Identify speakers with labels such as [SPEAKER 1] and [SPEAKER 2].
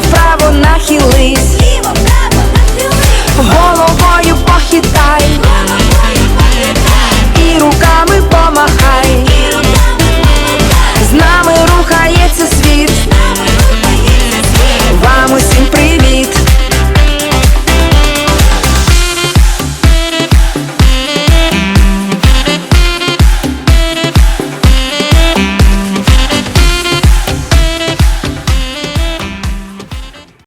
[SPEAKER 1] вправо
[SPEAKER 2] нахились.